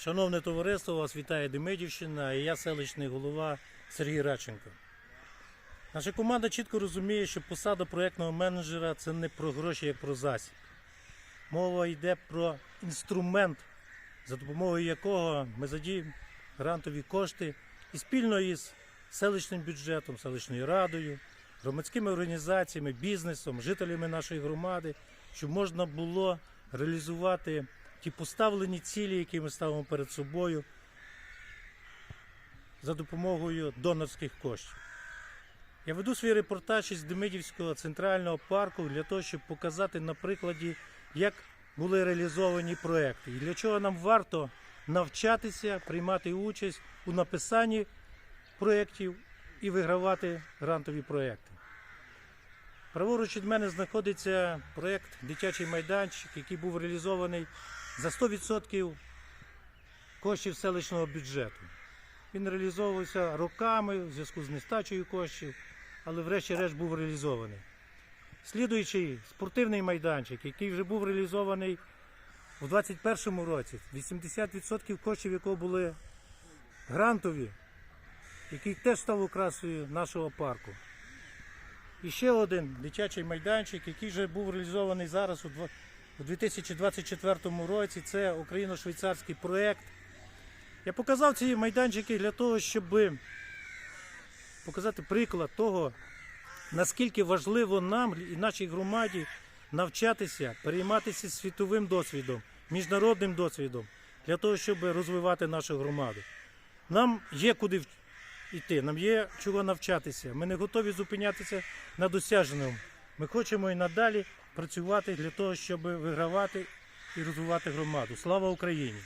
Шановне товариство, вас вітає Демидівщина і я селищний голова Сергій Радченко. Наша команда чітко розуміє, що посада проєктного менеджера це не про гроші, як про засіб. Мова йде про інструмент, за допомогою якого ми задіємо грантові кошти і спільно із селищним бюджетом, селищною радою, громадськими організаціями, бізнесом, жителями нашої громади, щоб можна було реалізувати ті поставлені цілі, які ми ставимо перед собою за допомогою донорських коштів. Я веду свій репортаж із Демидівського центрального парку для того, щоб показати на прикладі, як були реалізовані проекти і для чого нам варто навчатися, приймати участь у написанні проєктів і вигравати грантові проекти. Праворуч від мене знаходиться проєкт Дитячий майданчик, який був реалізований за 100% коштів селищного бюджету. Він реалізовувався роками в зв'язку з нестачею коштів, але врешті-решт був реалізований. Слідуючий спортивний майданчик, який вже був реалізований у 2021 році, 80% коштів якого були грантові, який теж став окрасою нашого парку. І ще один дитячий майданчик, який вже був реалізований зараз у 2024 році. Це україно-швейцарський проєкт. Я показав ці майданчики для того, щоб показати приклад того, наскільки важливо нам і нашій громаді навчатися, перейматися світовим досвідом, міжнародним досвідом, для того, щоб розвивати нашу громаду. Нам є куди йти, нам є чого навчатися. Ми не готові зупинятися на досяженому. Ми хочемо і надалі працювати для того, щоб вигравати і розвивати громаду. Слава Україні!